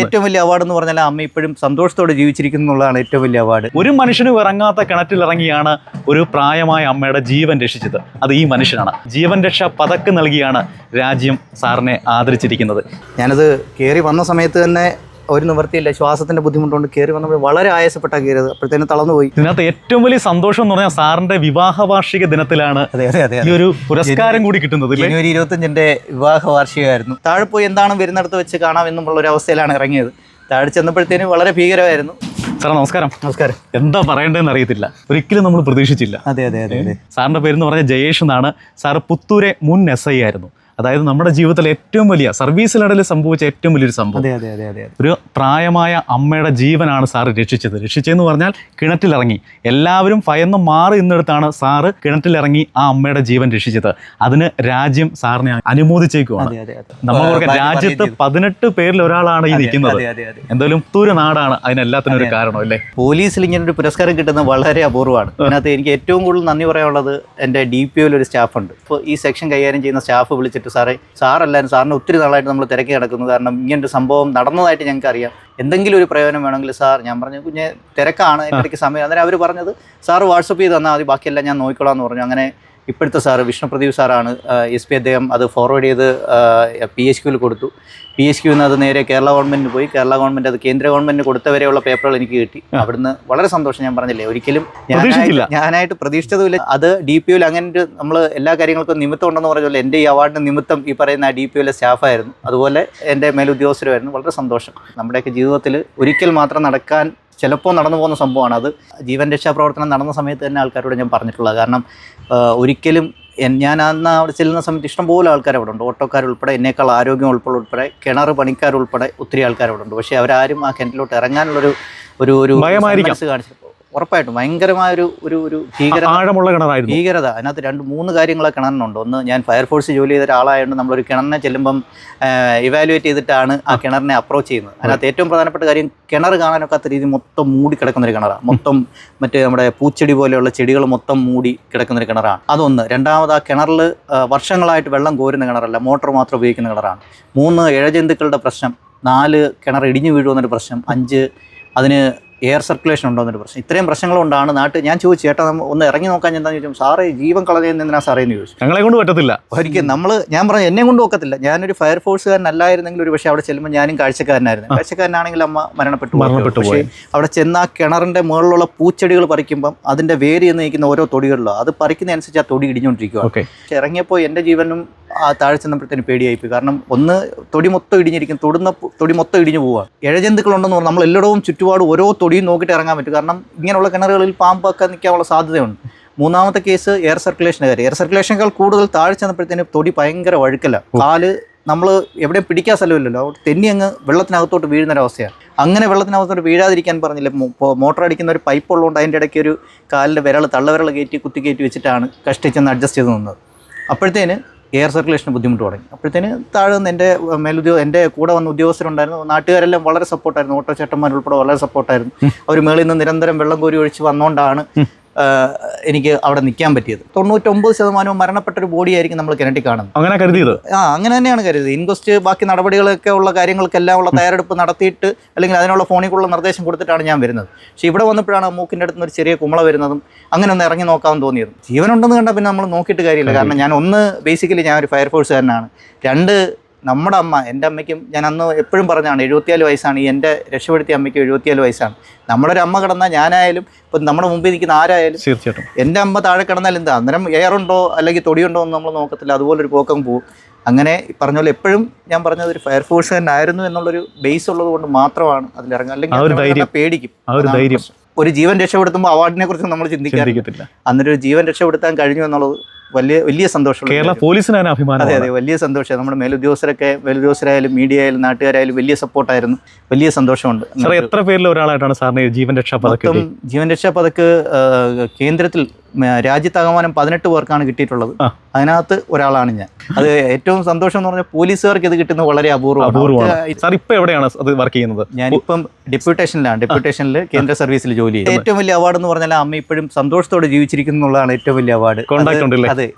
ഏറ്റവും വലിയ അവാർഡ് എന്ന് പറഞ്ഞാൽ അമ്മ ഇപ്പോഴും സന്തോഷത്തോടെ ജീവിച്ചിരിക്കുന്നു എന്നുള്ളതാണ് ഏറ്റവും വലിയ അവാർഡ് ഒരു മനുഷ്യനും ഇറങ്ങാത്ത കിണറ്റിൽ ഇറങ്ങിയാണ് ഒരു പ്രായമായ അമ്മയുടെ ജീവൻ രക്ഷിച്ചത്. അത് ഈ മനുഷ്യനാണ്. ജീവൻ രക്ഷ പതക്ക് നൽകിയാണ് രാജ്യം സാറിനെ ആദരിച്ചിരിക്കുന്നത്. ഞാനത് കയറി വന്ന സമയത്ത് തന്നെ ഒരു നിവൃത്തിയില്ല ശ്വാസത്തിന്റെ ബുദ്ധിമുട്ടുകൊണ്ട് കയറി വന്നപ്പോൾ വളരെ ആയാസപ്പെട്ടാ കയറിയത് അപ്പോഴത്തേനും തളർന്നു പോയി. ഇതിനകത്ത് ഏറ്റവും വലിയ സന്തോഷം എന്ന് പറഞ്ഞാൽ സാറിന്റെ വിവാഹ വാർഷിക ദിനത്തിലാണ് അതെ അതെ അതെ ഈ ഒരു പുരസ്കാരം കൂടി കിട്ടുന്നത്? ജനുവരി ഇരുപത്തഞ്ചിന്റെ വിവാഹ വാർഷികമായിരുന്നു താഴെ പോയി എന്താണ് വരുന്നിടത്ത് വെച്ച് കാണാം എന്നുള്ള ഒരു അവസ്ഥയിലാണ് ഇറങ്ങിയത്. താഴെ ചെന്നപ്പോഴത്തേനും വളരെ ഭീകരമായിരുന്നു. സാർ നമസ്കാരം. നമസ്കാരം. എന്താ പറയേണ്ടതെന്ന് അറിയത്തില്ല. ഒരിക്കലും നമ്മൾ പ്രതീക്ഷിച്ചില്ല. അതെ അതെ അതെ സാറിന്റെ പേര് എന്ന് പറഞ്ഞാൽ ജയേഷ് എന്നാണ്. സാർ പുത്തൂരെ മുൻ എസ് ഐ ആയിരുന്നു. അതായത് നമ്മുടെ ജീവിതത്തിലെ ഏറ്റവും വലിയ സർവീസിനിടയിൽ സംഭവിച്ച ഏറ്റവും വലിയൊരു സംഭവം. ഒരു പ്രായമായ അമ്മയുടെ ജീവനാണ് സാറ് രക്ഷിച്ചത്. രക്ഷിച്ചതെന്ന് പറഞ്ഞാൽ കിണറ്റിലിറങ്ങി എല്ലാവരും ഭയന്ന് മാറി നിന്നെടുത്താണ് സാറ് കിണറ്റിലിറങ്ങി ആ അമ്മയുടെ ജീവൻ രക്ഷിച്ചത്. അതിന് രാജ്യം സാറിനെ അനുമോദിച്ചേക്കുവാണ്. അതെ അതെ അതെ. നമ്മൾ ഓർക്കാം, ഭാര്യ രാജ്യത്ത് പതിനെട്ട് പേരിൽ ഒരാളാണ് ഈ നിൽക്കുന്നത്. എന്തായാലും പുത്തൂര് നാടാണ് അതിനെല്ലാത്തിനും ഒരു കാരണം അല്ലേ? പോലീസിൽ ഇങ്ങനെ ഒരു പുരസ്കാരം കിട്ടുന്നത് വളരെ അപൂർവമാണ്. അതിനകത്ത് എനിക്ക് ഏറ്റവും കൂടുതൽ നന്ദി പറയാനുള്ളത് എന്റെ ഡി പി ഒയിൽ ഒരു സ്റ്റാഫുണ്ട്. ഇപ്പോൾ ഈ സെക്ഷൻ കൈകാര്യം ചെയ്യുന്ന സ്റ്റാഫ് വിളിച്ചിട്ട് സാറേ സാറല്ലായിരുന്നു. സാറിന് ഒത്തിരി നാളായിട്ട് നമ്മൾ തിരക്കി കിടക്കുന്നു കാരണം ഇങ്ങനൊരു സംഭവം നടന്നതായിട്ട് ഞങ്ങൾക്ക് അറിയാം എന്തെങ്കിലും ഒരു പ്രയോജനം വേണമെങ്കിൽ സാർ ഞാൻ പറഞ്ഞു കുഞ്ഞെ തിരക്കാണ് ഇടയ്ക്ക് സമയം. അന്നേരം അവർ പറഞ്ഞത് സാർ വാട്സപ്പ് ചെയ്ത് തന്നാൽ മതി ബാക്കിയെല്ലാം ഞാൻ നോക്കിക്കോളാം എന്ന് പറഞ്ഞു. അങ്ങനെ ഇപ്പോഴത്തെ സാറ് വിഷ്ണു പ്രദീപ് സാറാണ് എസ് പി അദ്ദേഹം അത് ഫോർവേഡ് ചെയ്ത് പി എച്ച് ക്യൂവിൽ കൊടുത്തു. പി എച്ച് ക്യൂന്ന് അത് നേരെ കേരള ഗവൺമെന്റിന് പോയി. കേരള ഗവൺമെന്റ് അത് കേന്ദ്ര ഗവൺമെന്റിന് കൊടുത്തവരെയുള്ള പേപ്പറുകൾ എനിക്ക് കിട്ടി. അവിടുന്ന് വളരെ സന്തോഷം ഞാൻ പറഞ്ഞില്ലേ ഒരിക്കലും. ഞാനായിട്ട് ഞാനായിട്ട് പ്രതീക്ഷിച്ചതുമില്ല. അത് ഡി പി യുവിൽ അങ്ങനെ നമ്മൾ എല്ലാ കാര്യങ്ങൾക്കും നിമിത്തം ഉണ്ടെന്ന് പറഞ്ഞല്ലോ എന്റെ ഈ അവാർഡിന് നിമിത്തം ഈ പറയുന്ന ഡി പി യുലെ സ്റ്റാഫായിരുന്നു അതുപോലെ എന്റെ മേലുദ്യോഗസ്ഥരുമായിരുന്നു. വളരെ സന്തോഷം. നമ്മുടെയൊക്കെ ജീവിതത്തിൽ ഒരിക്കൽ മാത്രം നടക്കാൻ ചിലപ്പോൾ നടന്നു പോകുന്ന സംഭവമാണ്. അത് ജീവൻ രക്ഷാ പ്രവർത്തനം നടന്ന സമയത്ത് തന്നെ ആൾക്കാരോട് ഞാൻ പറഞ്ഞിട്ടുള്ളത്. കാരണം ഒരിക്കലും ഞാൻ അന്ന് അവിടെ ചെല്ലുന്ന സമയത്ത് ഇഷ്ടംപോലെ ആൾക്കാർ അവിടെ ഉണ്ട്. ഓട്ടോക്കാരുൾപ്പെടെ എന്നേക്കാൾ ആരോഗ്യം ഉൾപ്പെടെ ഉൾപ്പെടെ കിണർ പണിക്കാരുൾപ്പെടെ ഒത്തിരി ആൾക്കാർ അവിടെ ഉണ്ട്. പക്ഷേ അവരാരും ആ കിണറ്റിലോട്ട് ഇറങ്ങാനുള്ളൊരു ഒരു ഒരു. മനസ്സ് കാണിച്ചപ്പോൾ ഉറപ്പായിട്ടും ഭയങ്കരമായ ഒരു ഒരു ഒരു ഭീകര ആഴമുള്ള കിണറായിരുന്നു. ഭീകരത. അതിനകത്ത് രണ്ട് മൂന്ന് കാര്യങ്ങളെ കിണറിനുണ്ട്. ഒന്ന് ഞാൻ ഫയർഫോഴ്സ് ജോലി ചെയ്ത ഒരാളായതുകൊണ്ട് നമ്മളൊരു കിണറിനെ ചെല്ലുമ്പം ഇവാലുവേറ്റ് ചെയ്തിട്ടാണ് ആ കിണറിനെ അപ്രോച്ച് ചെയ്യുന്നത്. അതിനകത്ത് ഏറ്റവും പ്രധാനപ്പെട്ട കാര്യം കിണർ കാണാനൊക്കാത്ത രീതി മൊത്തം മൂടി കിടക്കുന്നൊരു കിണറാണ്. മൊത്തം മറ്റേ നമ്മുടെ പൂച്ചെടി പോലെയുള്ള ചെടികൾ മൊത്തം മൂടി കിടക്കുന്നൊരു കിണറാണ്. അതൊന്ന്. രണ്ടാമത് ആ കിണറിൽ വർഷങ്ങളായിട്ട് വെള്ളം കോരുന്ന കിണറല്ല. മോട്ടോർ മാത്രം ഉപയോഗിക്കുന്ന കിണറാണ്. മൂന്ന് ഇഴജന്തുക്കളുടെ പ്രശ്നം. നാല് കിണർ ഇടിഞ്ഞു വീഴുമെന്നൊരു പ്രശ്നം. അഞ്ച് അതിന് എയർ സർക്കുലേഷൻ ഉണ്ടോ എന്നൊരു പ്രശ്നം. ഇത്രയും പ്രശ്നങ്ങളുണ്ടാണ് നാട്ടിൽ. ഞാൻ ചോദിച്ചു ചേട്ടാ ഒന്ന് ഇറങ്ങി നോക്കാൻ എന്താണെന്ന് ചോദിച്ചു? സാറേ ജീവൻ കളയുന്ന എന്തിനാ സാറേ? എന്ന് ചോദിച്ചു. ഞങ്ങളെ കൊണ്ട് പറ്റത്തില്ല. ഒരിക്കലും നമ്മൾ ഞാൻ പറഞ്ഞു എന്നെ കൊണ്ട് ഒക്കത്തില്ല. ഞാനൊരു ഫയർഫോഴ്സുകാരനല്ലായിരുന്നെങ്കിൽ ഒരു പക്ഷേ അവിടെ ചെല്ലുമ്പോൾ ഞാനും കാഴ്ചക്കാരനായിരുന്നു. കാഴ്ചക്കാരനാണെങ്കിൽ അമ്മ മരണപ്പെട്ടു. മരണപ്പെട്ടു പക്ഷേ അവിടെ ചെന്ന് ആ കിണറിന്റെ മുകളിലുള്ള പൂച്ചെടികൾ പറിക്കുമ്പം അതിന്റെ വേര് എന്ന് നിൽക്കുന്ന ഓരോ തൊടികളിലോ. അത് പറിക്കുന്നതനുസരിച്ച് ആ തൊടി ഇടിഞ്ഞുകൊണ്ടിരിക്കുക ഇറങ്ങിയപ്പോൾ എന്റെ ജീവനും താഴെ ചെന്നപ്പോഴത്തേന് പേടിയായിപ്പോയി. കാരണം ഒന്ന് തൊടി മൊത്തം ഇടിഞ്ഞിരിക്കും തൊടുന്ന തൊടി മൊത്തം ഇടിഞ്ഞു പോവുക ഇഴജന്തുക്കളുണ്ടെന്ന് പറഞ്ഞാൽ നമ്മൾ എല്ലായിടവും ചുറ്റുപാട് ഓരോ തൊടിയും നോക്കിയിട്ട് ഇറങ്ങാൻ പറ്റും. കാരണം ഇങ്ങനെയുള്ള കിണറുകളിൽ പാമ്പൊക്കെ നിൽക്കാനുള്ള സാധ്യതയുണ്ട്. മൂന്നാമത്തെ കേസ് എയർ സർക്കുലേഷന്റെ കാര്യം എയർ സർക്കുലേഷനേക്കാൾ കൂടുതൽ താഴെ ചെന്നപ്പോഴത്തേന് തൊടി ഭയങ്കര വഴുക്കല. കാൽ നമ്മൾ എവിടെയും പിടിക്കാൻ സ്ഥലമില്ലല്ലോ. അവിടെ തെന്നി അങ്ങ് വെള്ളത്തിനകത്തോട്ട് വീഴുന്നൊരവസ്ഥയാണ് അങ്ങനെ വെള്ളത്തിനകത്തോട്ട് വീഴാതിരിക്കാൻ പറഞ്ഞില്ല. മോട്ടർ അടിക്കുന്ന ഒരു പൈപ്പ് ഉള്ളതുകൊണ്ട് അതിന്റെ ഇടയ്ക്ക് ഒരു കാലിന്റെ വിരൽ തള്ളവിരൽ കയറ്റി കുത്തി കയറ്റി വെച്ചിട്ടാണ് കഷ്ടിച്ചെന്ന് അഡ്ജസ്റ്റ് ചെയ്ത് നിന്നത്. അപ്പോഴത്തേന് എയർ സർക്കുലേഷൻ ബുദ്ധിമുട്ട് തുടങ്ങി. അപ്പോഴത്തേന് താഴെ നിന്ന് എന്റെ മേലുദ്യോഗ എന്റെ കൂടെ വന്ന ഉദ്യോഗസ്ഥരുണ്ടായിരുന്നു. നാട്ടുകാരെല്ലാം വളരെ സപ്പോർട്ടായിരുന്നു ഓട്ടോ ചേട്ടന്മാരുൾപ്പെടെ വളരെ സപ്പോർട്ടായിരുന്നു അവർ മേളിൽ നിന്ന് നിരന്തരം വെള്ളം കോരി ഒഴിച്ച് വന്നുകൊണ്ടാണ് എനിക്ക് അവിടെ നിൽക്കാൻ പറ്റിയത്. തൊണ്ണൂറ്റൊമ്പത് ശതമാനവും മരണപ്പെട്ട ഒരു ബോഡി ആയിരിക്കും നമ്മൾ കിണറ്റി കാണുന്നത്. അങ്ങനെ കരുതിയത്? ആ അങ്ങനെ തന്നെയാണ് കരുതിയത്. ഇൻക്വസ്റ്റ് ബാക്കി നടപടികളൊക്കെ ഉള്ള കാര്യങ്ങൾക്കെല്ലാം ഉള്ള തയ്യാറെടുപ്പ് നടത്തിയിട്ട് അല്ലെങ്കിൽ അതിനുള്ള ഫോണിക്കുള്ള നിർദ്ദേശം കൊടുത്തിട്ടാണ് ഞാൻ വരുന്നത്. പക്ഷേ ഇവിടെ വന്നപ്പോഴാണ് മൂക്കിന്റെ അടുത്ത് ഒരു ചെറിയ കുമള വരുന്നതും അങ്ങനെ ഒന്ന് ഇറങ്ങി നോക്കാമെന്ന് തോന്നിയതും. ജീവനുണ്ടെന്ന് കണ്ടാൽ പിന്നെ നമ്മൾ നോക്കിയിട്ട് കാര്യമില്ല. കാരണം ഞാൻ ഒന്ന് ബേസിക്കലി ഞാൻ ഒരു ഫയർഫോഴ്സുകാരനാണ് രണ്ട് നമ്മുടെ അമ്മ എന്റെ അമ്മയ്ക്കും ഞാൻ അന്ന് എപ്പോഴും പറഞ്ഞാണ് എഴുപത്തിയാൽ വയസ്സാണ് ഈ എന്റെ രക്ഷപ്പെടുത്തിയ അമ്മയ്ക്ക് എഴുപത്തിയാൽ വയസ്സാണ്. നമ്മളൊരു അമ്മ കിടന്നാൽ ഞാനായാലും ഇപ്പം നമ്മുടെ മുമ്പിൽ നിൽക്കുന്ന ആരായാലും തീർച്ചയായിട്ടും. എന്റെ അമ്മ താഴെ കിടന്നാൽ എന്താ? അന്നേരം എയറുണ്ടോ അല്ലെങ്കിൽ തൊടിയുണ്ടോ എന്ന് നമ്മൾ നോക്കത്തില്ല അതുപോലെ ഒരു പോക്കം പോകും അങ്ങനെ പറഞ്ഞ പോലെ എപ്പോഴും ഞാൻ പറഞ്ഞത് ഒരു ഫയർഫോഴ്സ് തന്നെ ആയിരുന്നു എന്നുള്ളൊരു ബേസ് ഉള്ളത് കൊണ്ട് മാത്രമാണ് അതിലിറങ്ങുക അല്ലെങ്കിൽ. പേടിക്കും. ഒരു ജീവൻ രക്ഷപ്പെടുത്തുമ്പോൾ അവാർഡിനെ കുറിച്ച് നമ്മൾ ചിന്തിക്കാറില്ല. അന്നൊരു ജീവൻ രക്ഷപ്പെടുത്താൻ കഴിഞ്ഞു എന്നുള്ളത് വലിയ വലിയ സന്തോഷമുള്ള കേരള പോലീസിനാണ് അഭിമാനം അതെ അതെ വലിയ സന്തോഷം നമ്മുടെ മേലുദ്യോഗസ്ഥരൊക്കെ മേലുദ്യോഗസ്ഥരായാലും മീഡിയ ആയാലും നാട്ടുകാരായാലും വലിയ സപ്പോർട്ടായിരുന്നു. വലിയ സന്തോഷമുണ്ട്. എത്ര പേരിൽ ഒരാളായിട്ടാണ് സാറിന് ജീവൻ രക്ഷാ പദക്കം ജീവൻ രക്ഷാ പതക്ക് കേന്ദ്രത്തിൽ രാജ്യത്താകമാനം പതിനെട്ട് പേർക്കാണ് കിട്ടിയിട്ടുള്ളത്. അതിനകത്ത് ഒരാളാണ് ഞാൻ. അത് ഏറ്റവും സന്തോഷം എന്ന് പറഞ്ഞാൽ പോലീസുകാർക്ക് ഇത് കിട്ടുന്നത് വളരെ അപൂർവമാണ്. സാർ ഇപ്പൊ എവിടെയാണ് അത് വർക്ക് ചെയ്യുന്നത്? ഞാനിപ്പം ഡെപ്യൂട്ടേഷനിലാണ്. ഡെപ്യൂട്ടേഷനിൽ കേന്ദ്ര സർവീസിൽ ജോലി ചെയ്യുന്നത് ഏറ്റവും വലിയ അവാർഡ് എന്ന് പറഞ്ഞാൽ അമ്മ ഇപ്പോഴും സന്തോഷത്തോടെ ജീവിച്ചിരിക്കുന്നു എന്നുള്ളതാണ് ഏറ്റവും വലിയ അവാർഡ്? അതെ.